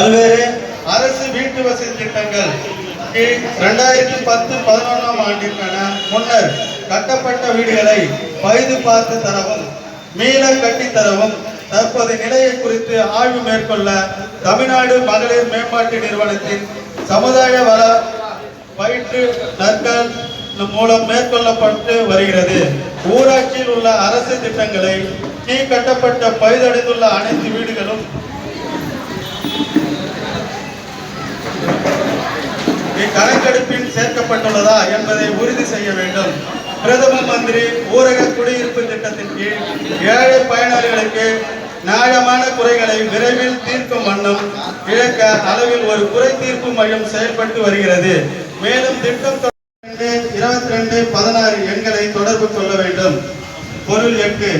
பல்வேறு அரசு வீட்டு வசதி திட்டங்கள் இரண்டாயிரத்தி பத்து பதினொன்றாம் ஆண்டிற்கான முன்னர் கட்டப்பட்ட வீடுகளை பழுது பார்த்து தரவும் மீள கட்டித் தரவும் தற்போது நிலையை குறித்து ஆய்வு மேற்கொள்ள தமிழ்நாடு மகளிர் மேம்பாட்டு நிறுவனத்தின் சமுதாய வள பயிற்று நற்கள் மூலம் மேற்கொள்ளப்பட்டு வருகிறது. ஊராட்சியில் உள்ள அரசு திட்டங்களை கீ கட்டப்பட்ட பழுதடைந்துள்ள அனைத்து வீடுகளும் இக்கணக்கெடுப்பில் சேர்க்கப்பட்டுள்ளதா என்பதை உறுதி செய்ய வேண்டும். பிரதம மந்திரி ஊரக குடியிருப்பு திட்டத்தின் கீழ் ஏழை பயனாளிகளுக்கு நியாயமான குறைகளை விரைவில் தீர்க்கும் வண்ணம் இழக்க அளவில் ஒரு குறை தீர்ப்பு மையம் செயல்பட்டு வருகிறது. மேலும் திட்டம் இருபத்தி ரெண்டு பதினாறு எண்களை தொடர்பு கொள்ள வேண்டும். பொருள் எட்டு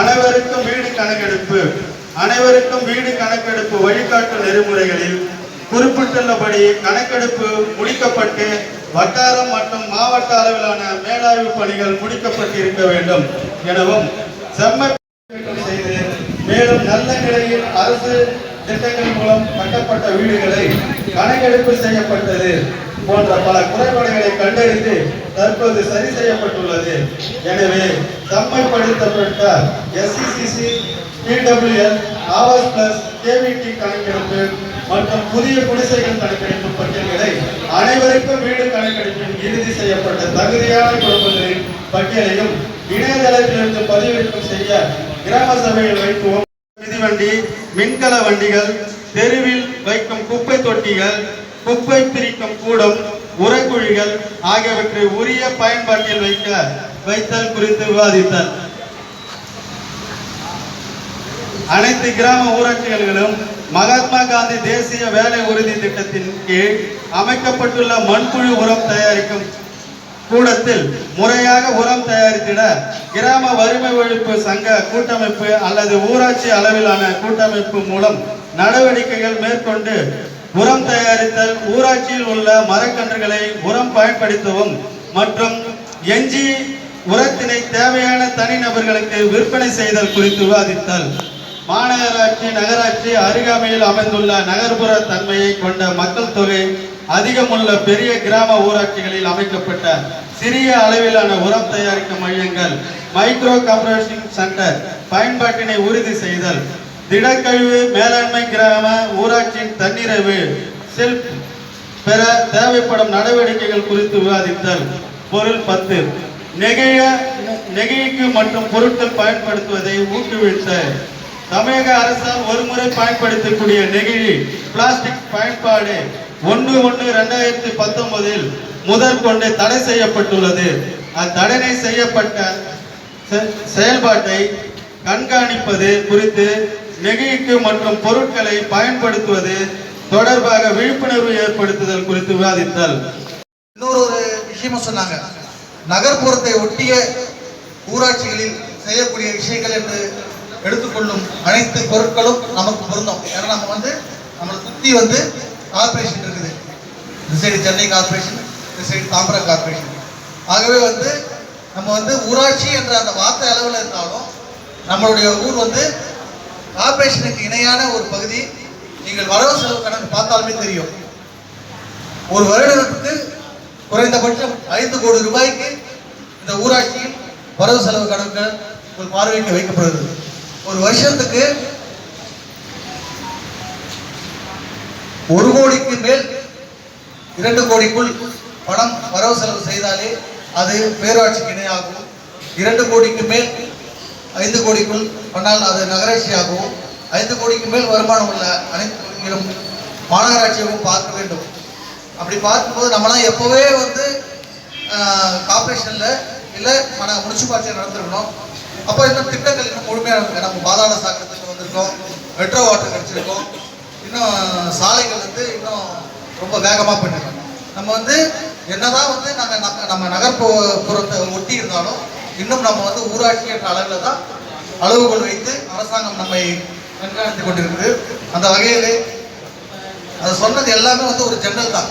அனைவருக்கும் வீடு கணக்கெடுப்பு. அனைவருக்கும் வீடு கணக்கெடுப்பு வழிகாட்டு நெறிமுறைகளில் குறிப்பிட்டுள்ளபடி கணக்கெடுப்பு முடிக்கப்பட்டு வட்டாரம் மற்றும் மாவட்ட அளவிலான மேலாய்வு பணிகள் முடிக்கப்பட்டு இருக்க வேண்டும் எனவும் செம்மை செய்து மேலும் நல்ல நிலையில் அரசு திட்டங்கள் மூலம் கட்டப்பட்ட வீடுகளை கணக்கெடுப்பு செய்யப்பட்டது போன்ற பல குறைபாடுகளை கண்டறிந்து தற்போது சரி செய்யப்பட்டுள்ளது. எனவே செம்மைப்படுத்தப்பட்ட SCCC PWL Awaas plus KVD கணக்கெடுப்பு மற்றும் புதிய குடிசைகள் கணக்கெடுப்பு பட்டியல்களை அனைவருக்கும் வீடு கணக்கெடுப்பில் இறுதி செய்யப்பட்ட தகுதியான குடும்பங்களின் பட்டியலையும் இணையதளத்திலிருந்து பதிவிறக்கம் செய்ய கிராம சபையில் வைக்கும் மிதிவண்டி மின்கல வண்டிகள் தெருவில் வைக்கும் குப்பை தொட்டிகள் குப்பை பிரிக்கும் கூடம் உரக்குழிகள் ஆகியவற்றை உரிய பயன்பாட்டில் வைக்க வைத்தல் குறித்து விவாதித்தல். அனைத்து கிராம ஊராட்சிகளிலும் மகாத்மா காந்தி தேசிய வேலை உறுதி திட்டத்தின் கீழ் அமைக்கப்பட்டுள்ள மண்புழு உரம் தயாரிக்கும் கூடத்தில் முறையாக உரம் தயாரித்திட கிராம வறுமை ஒழிப்பு சங்க கூட்டமைப்பு அல்லது ஊராட்சி அளவிலான கூட்டமைப்பு மூலம் நடவடிக்கைகள் மேற்கொண்டு உரம் தயாரித்தல் ஊராட்சியில் உள்ள மரக்கன்றுகளை உரம் பயன்படுத்தவும் மற்றும் எஞ்சி உரத்தினை தேவையான தனிநபர்களுக்கு விற்பனை செய்தல் குறித்து விவாதித்தல். மாநகராட்சி நகராட்சி அருகாமையில் அமைந்துள்ள நகர்ப்புற தன்மையை கொண்ட மக்கள் தொகை அதிகமுள்ள பெரிய கிராம ஊராட்சிகளில் அமைக்கப்பட்ட சிறிய அளவிலான உரம் தயாரிக்கும் மையங்கள் மைக்ரோ கம்ப்ரோசிங் சென்டர் பயன்பாட்டினை உறுதி செய்தல் திடக்கழிவு மேலாண்மை கிராம ஊராட்சியின் தன்னிறைவு செல்ப் பெற தேவைப்படும் நடவடிக்கைகள் குறித்து விவாதித்தல். பொருள் பத்து நெகிழ நெகிழிக்கு மற்றும் பொருட்கள் பயன்படுத்துவதை ஊக்குவித்த தமிழக அரசால் ஒருமுறை பயன்படுத்தக்கூடிய நெகிழி பிளாஸ்டிக் பயன்பாடு ஒன்று ஒன்று ரெண்டாயிரத்தி பத்தொன்பதில் முதற் கொண்டு தடை செய்யப்பட்டுள்ளது. அத்தடனை செய்யப்பட்ட செ- செயல்பாட்டை கண்காணிப்பது குறித்து நெகிழிக்கு மற்றும் பொருட்களை பயன்படுத்துவது தொடர்பாக விழிப்புணர்வு ஏற்படுத்துதல் குறித்து விவாதித்தல். இன்னொரு ஒரு விஷயமும் சொன்னாங்க. நகர்ப்புறத்தை ஒட்டிய ஊராட்சிகளில் செய்யக்கூடிய விஷயங்கள் என்று எடுத்துக்கொள்ளும் அனைத்து பொருட்களும் நமக்கு பொருந்தும். ஏன்னா நம்ம வந்து நம்மளை சுற்றி வந்து கார்பரேஷன் இருக்குது. இந்த சைடு சென்னை கார்பரேஷன் இந்த சைடு தாம்பரம் கார்பரேஷன் ஆகவே வந்து நம்ம வந்து ஊராட்சி என்ற அந்த வார்த்தை அளவில் இருந்தாலும் நம்மளுடைய ஊர் வந்து கார்பரேஷனுக்கு இணையான ஒரு பகுதி. நீங்கள் வரவு செலவு கணக்கு பார்த்தாலுமே தெரியும். ஒரு வருடத்துக்கு குறைந்தபட்சம் ஐந்து கோடி ரூபாய்க்கு இந்த ஊராட்சியில் வரவு செலவு கணக்குகள் ஒரு பார்வைக்கு வைக்கப்படுகிறது. ஒரு வருஷத்துக்கு ஒரு கோடிக்கு மேல் இரண்டு கோடிக்குள் பணம் வரவு செலவு செய்தாலே அது பேராட்சிக்கு இணையாகும். இரண்டு கோடிக்கு மேல் ஐந்து கோடிக்குள் பண்ணால் அது நகராட்சியாகவும் ஐந்து கோடிக்கு மேல் வருமானம் உள்ள அனைத்து மாநகராட்சியாகவும் பார்க்க வேண்டும். அப்படி பார்க்கும்போது நம்மளாம் எப்போவே வந்து கார்பரேஷனில் இல்லை மன முனிசிபாலிட்டியில் நடந்திருக்கணும். அப்போ இன்னும் திட்டங்கள் இன்னும் முழுமையாக இருக்கு நம்ம பாதாள சாக்கடை திட்டம் வந்திருக்கோம். மெட்ரோ வாட்டர் கிடச்சிருக்கோம். இன்னும் சாலைகள் வந்து இன்னும் ரொம்ப வேகமாக பண்ணிருக்கோம் நம்ம வந்து என்னதான் வந்து நாங்கள் நம்ம நம்ம நகர்ப்புறத்தை ஒட்டி இருந்தாலும் இன்னும் நம்ம வந்து ஊராட்சி என்ற அளவில் தான் அளவுகோல் வைத்து அரசாங்கம் நம்மை கண்காணித்து கொண்டிருக்குது. அந்த வகையிலே அது சொன்னது எல்லாமே வந்து ஒரு ஜென்ரல் தான்.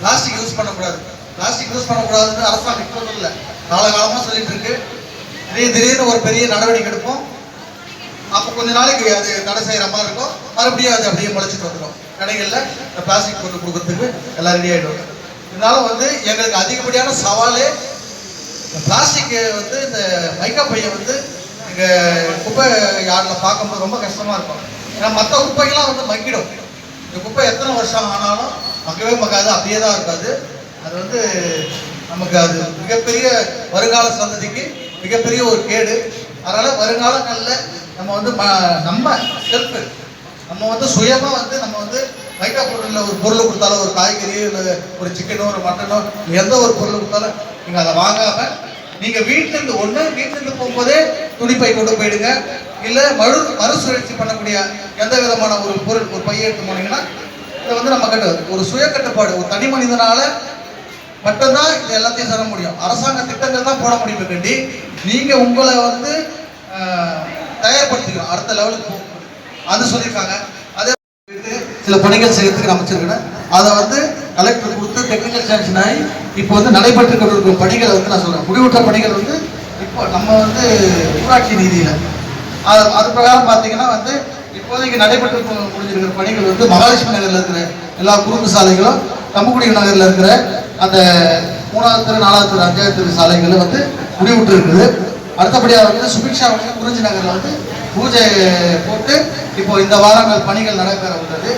பிளாஸ்டிக் யூஸ் பண்ணக்கூடாது. பிளாஸ்டிக் யூஸ் பண்ணக்கூடாதுன்னு அரசாங்கம் இப்போ இல்லை. காலகாலமாக சொல்லிட்டு இருக்கு. திடீர் திடீர்னு ஒரு பெரிய நடவடிக்கை எடுப்போம். அப்போ கொஞ்ச நாளைக்கு அது தடை செய்கிற மாதிரி இருக்கும். மறுபடியும் அது அப்படியே முளைச்சிட்டு வந்துடும் கடைகளில் இந்த பிளாஸ்டிக் போட்டு கொடுக்கறதுக்கு எல்லாம் ரெடி ஆகிடும் இருந்தாலும் வந்து எங்களுக்கு அதிகப்படியான சவாலே இந்த பிளாஸ்டிக் வந்து இந்த மைக்கா பையை வந்து எங்கள் குப்பை யாரில் பார்க்கும்போது ரொம்ப கஷ்டமாக இருக்கும். ஏன்னா மற்ற குப்பைகள்லாம் வந்து மக்கிடும். இந்த குப்பை எத்தனை வருஷம் ஆனாலும் மக்கவே மக்காது அப்படியே தான் இருக்காது. அது வந்து நமக்கு அது மிகப்பெரிய வருங்கால சந்ததிக்கு மிகப்பெரிய ஒரு கேடு. அதனால் வருங்காலங்களில் நம்ம வந்து ம- நம்ம செல்ஃபு நம்ம வந்து சுயமாக வந்து நம்ம வந்து மைக்கா பொருளில் ஒரு பொருள் கொடுத்தாலும் ஒரு காய்கறி இல்லை ஒரு சிக்கனோ ஒரு மட்டனோ எந்த ஒரு பொருள் கொடுத்தாலும் நீங்கள் அதை வாங்காமல் நீங்கள் வீட்டிலேருந்து ஒன்று வீட்டிலேருந்து போகும்போதே துணிப்பை கொண்டு போயிடுங்க. இல்லை மறு மறுசுழற்சி பண்ணக்கூடிய எந்த விதமான ஒரு பொருள் ஒரு பைய எடுத்து போனீங்கன்னா இதை வந்து நம்ம கட்டு ஒரு சுய கட்டுப்பாடு ஒரு தனி மனிதனால மட்டும்தான் இது எல்லாத்தையும் தர முடியும். அரசாங்க திட்டங்கள் தான் போட முடியுமே வேண்டி நீங்க உங்களை வந்து தயார்படுத்திக்கணும். அடுத்த லெவலுக்கு அது சொல்லியிருக்காங்க. அதே மாதிரி சில பணிகள் செய்யறதுக்கு அமைச்சிருக்கிறேன் அதை வந்து கலெக்டர் கொடுத்து டெக்னிக்கல் சாங்ஷன் ஆகி இப்போ வந்து நடைபெற்று பணிகளை வந்து நான் சொல்றேன். முடிவுற்ற பணிகள் வந்து இப்போ நம்ம வந்து ஊராட்சி நீதியில் அது அது பிரகாரம் பார்த்தீங்கன்னா வந்து இப்போதைக்கு நடைபெற்று முடிஞ்சிருக்கிற பணிகள் வந்து மகாலட்சுமி நகரில் இருக்கிற எல்லா குறுக்கு சாலைகளும் கம்பக்குடி நகரில் இருக்கிற அந்த மூணாவது தெரு நாலாவது தெரு அஞ்சாவது தெரு சாலைகள் வந்து முடிவுற்று இருக்குது அடுத்தபடியாக வந்து சுபிக்ஷா வந்து குறிஞ்சி நகரில் வந்து பூஜை போட்டு இப்போ இந்த வாரங்கள் பணிகள் நடைபெற உள்ளது.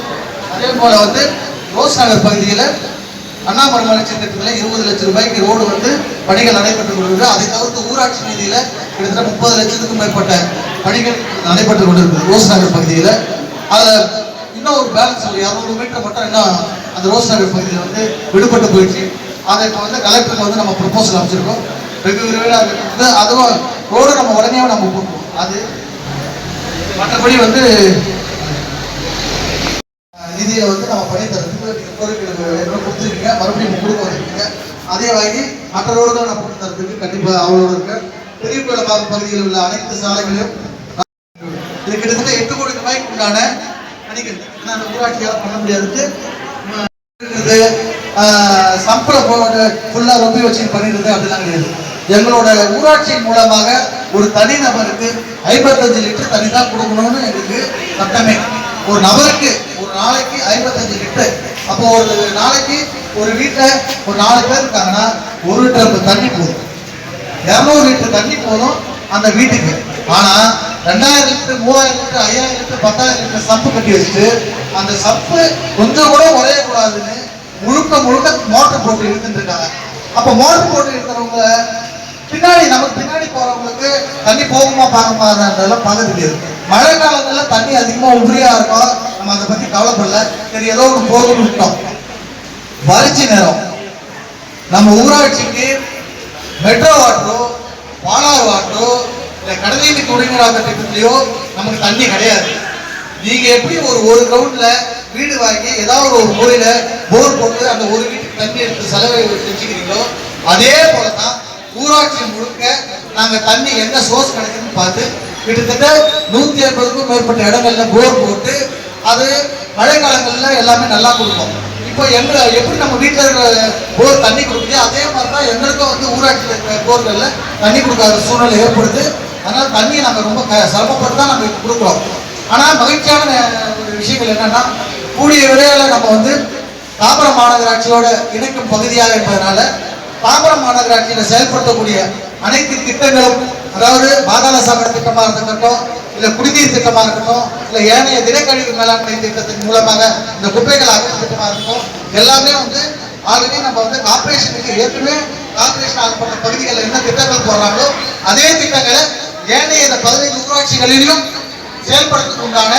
அதே போல் வந்து ரோஸ் நகர் பகுதியில் அண்ணாமலை திட்டத்தில் இருபது லட்சம் ரூபாய்க்கு ரோடு வந்து பணிகள் நடைபெற்று கொண்டிருக்கு அதை தவிர்த்து ஊராட்சி நிதியில் கிட்டத்தட்ட முப்பது லட்சத்துக்கும் மேற்பட்ட பணிகள் நடைபெற்று கொண்டிருக்கு ரோஸ் நகர் பகுதியில். அதில் இன்னும் ஒரு பேலன்ஸ் ஒரு இரநூறு மீட்டர் மட்டும் இன்னும் அந்த ரோஸ் நகர் பகுதியில் வந்து விடுபட்டு போயிடுச்சு. அதை இப்போ வந்து கலெக்டருக்கு வந்து நம்ம ப்ரொபோசல் அமைச்சிருக்கோம். வெகு விரைவில் அது அதுவும் ரோடு நம்ம உடனே நம்ம போட்டுருவோம். அது மற்றபடி வந்து நிதியை வந்து நம்ம பண்ணி தரத்துக்கு கோரிக்கைகளுக்கு கொடுத்துருக்கீங்க. மறுபடியும் கொடுக்க வந்திருக்கீங்க. அதே வாங்கி மற்ற ரோடுகளை நான் கொடுத்து தரத்துக்கு கண்டிப்பாக அவளோட இருக்க. பெரிய கோயில பகுதியில் உள்ள அனைத்து சாலைகளையும் இது கிட்டத்தட்ட எட்டு கோடி ரூபாய்க்கு உண்டான பணிகள் அந்த ஊராட்சியால் பண்ண முடியாதுக்கு இருக்கிறது போட்டு ஃபுல்லாக ரொம்பி வச்சு பண்ணிடுறது அப்படிலாம் கிடையாது. எங்களோட ஊராட்சியின் மூலமாக ஒரு தனிநபருக்கு ஐம்பத்தஞ்சு லிட்டர் தண்ணி தான் கொடுக்கணும்னு எங்களுக்கு சட்டமே. ஒரு நபருக்கு ஒரு நாளைக்கு ஐம்பத்தஞ்சு லிட்டர். அப்போ ஒரு நாளைக்கு ஒரு வீட்டில் ஒரு நாலு பேர் இருக்காங்கன்னா ஒரு லிட்டர் தண்ணி போதும். இரநூறு லிட்டர் தண்ணி போதும் அந்த வீட்டுக்கு. ஆனால் ரெண்டாயிரம் லிட்டர் மூவாயிரம் லிட்டர் ஐயாயிரம் லிட்டர் பத்தாயிரம் லிட்டர் சப்பு கட்டி வச்சுட்டு அந்த சப்பு கொஞ்சம் கூட உடையக்கூடாதுன்னு முழுக்க முழுக்க மோட்டர் போட்டு இழுத்துட்டு இருக்காங்க. அப்போ மோட்டர் போட்டு இருக்கிறவங்க பின்னாடி நமக்கு பின்னாடி போறவங்களுக்கு தண்ணி போகுமா பார்க்கமாதெல்லாம் பார்க்க தெரியாது மழை காலத்துல தண்ணி அதிகமா உபரியா இருக்கும் நம்ம அதை பத்தி கவலைப்படல. சரி ஏதோ ஒன்று போகும்னு விட்டோம். வறட்சி நேரம். நம்ம ஊராட்சிக்கு மெட்ரோ வாட்டரோ பாலார் வாட்டரோ இந்த கடலீட்டு குடிநீராக திட்டத்திலையோ நமக்கு தண்ணி கிடையாது. நீங்க எப்படி ஒரு ஒரு கிரவுண்ட்ல வீடு வாங்கி ஏதாவது ஒரு மூலையில போர் போட்டு அந்த ஒரு வீட்டுக்கு தண்ணி எடுத்து செலவை செஞ்சுக்கிறீங்களோ அதே போல தான் ஊராட்சி முழுக்க நாங்க தண்ணி என்ன சோர்ஸ் கிடைக்குதுன்னு பார்த்து கிட்டத்தட்ட நூத்தி ஐம்பதுக்கும் மேற்பட்ட இடங்கள்ல போர் போட்டு அது மழை காலங்கள்ல எல்லாமே நல்லா கொடுக்கும் இப்போ எங்களை எப்படி நம்ம வீட்டில் இருக்கிற போர் தண்ணி கொடுக்குது அதே மாதிரி தான் எங்களுக்கும் வந்து ஊராட்சியில் இருக்கிற போர்களில் தண்ணி கொடுக்காத சூழ்நிலை ஏற்படுது. அதனால தண்ணியை நாங்கள் ரொம்ப க சிரமப்பட்டு தான் நாங்கள் கொடுக்குறோம். ஆனால் மகிழ்ச்சியான ஒரு விஷயங்கள் என்னன்னா கூடிய விரைவில் நம்ம வந்து தாம்பரம் மாநகராட்சியோட இணைக்கும் பகுதியாக இருப்பதனால தாம்பரம் மாநகராட்சியில் செயல்படுத்தக்கூடிய அனைத்து திட்டங்களும் அதாவது பாதாள சாக்கடை திட்டமாக இருக்கட்டும் இல்லை குடிநீர் திட்டமாக இருக்கட்டும் இல்லை ஏனைய தினக்கழிவு மேலாண்மை திட்டத்தின் மூலமாக இந்த குப்பைகள் அகற்றும் திட்டமாக இருக்கட்டும் எல்லாமே வந்து ஆல்ரெடி நம்ம வந்து கார்பரேஷனுக்கு ஏற்கனவே கார்பரேஷன் ஆகப்பட்ட பகுதிகளில் என்ன திட்டங்கள் போடுறாங்களோ அதே திட்டங்களை ஏனைய இந்த பதினைந்து ஊராட்சிகளிலும் செயல்படுத்த உண்டான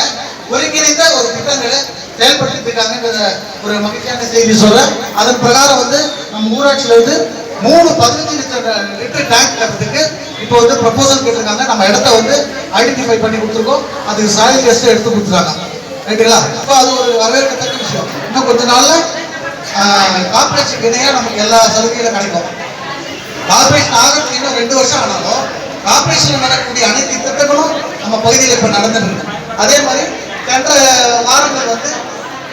ஒருங்கிணைந்த ஒரு திட்டங்களை செயல்படுத்திட்டு இருக்காங்கன்ற ஒரு மகிழ்ச்சியான செய்தி சொல்றேன். அதன் பிரகாரம் வந்து நம்ம ஊராட்சியில வந்து மூணு பதினஞ்சு லிட்டர் லிட்டர் டேங்க் கட்டுறதுக்கு இப்போ வந்து ப்ரப்போசல் கேட்டிருக்காங்க. நம்ம இடத்த வந்து ஐடென்டிஃபை பண்ணி கொடுத்துருக்கோம். அதுக்கு சாயில் டெஸ்ட் எடுத்து கொடுத்துருக்காங்க. ரைட்டுங்களா அப்போ அது ஒரு வரவேற்கத்தக்க விஷயம். இன்னும் கொஞ்ச நாள்ல கார்பரேஷன் இணையாக நமக்கு எல்லா சலுகைகளும் கிடைக்கும். கார்பரேஷன் ஆகிறதுக்கு இன்னும் ரெண்டு வருஷம் ஆனாலும் கார்பரேஷன் நடக்கக்கூடிய அனைத்து திட்டங்களும் நம்ம பகுதியில் இப்போ நடந்துட்டு இருக்கு அதே மாதிரி சென்ற வாரங்கள் வந்து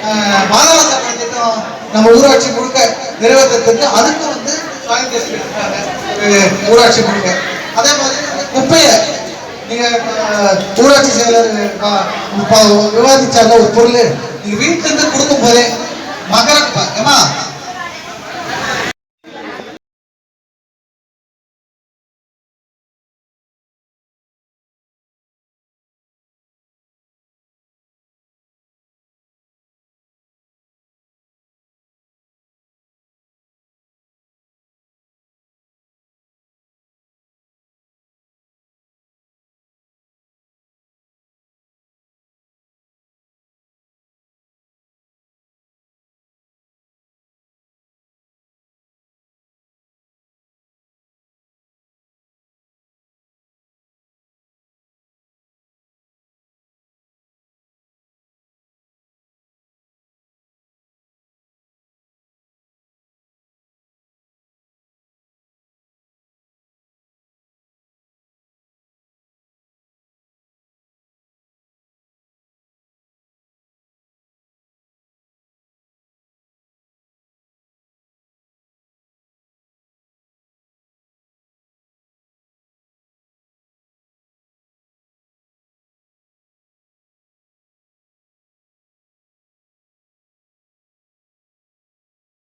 ஆஹ், பாதாள திட்டம் நம்ம ஊராட்சி முழுக்க நிறைவேற்றத்துக்கு அதுக்கு வந்து ஊராட்சி முழுக்க. அதே மாதிரி குப்பையை நீங்க ஊராட்சி செயலர் விவாதிச்சாங்க ஒரு பொருள் நீங்க வீட்டுல இருந்து கொடுக்கும் போதே மகரப்பா ஏமா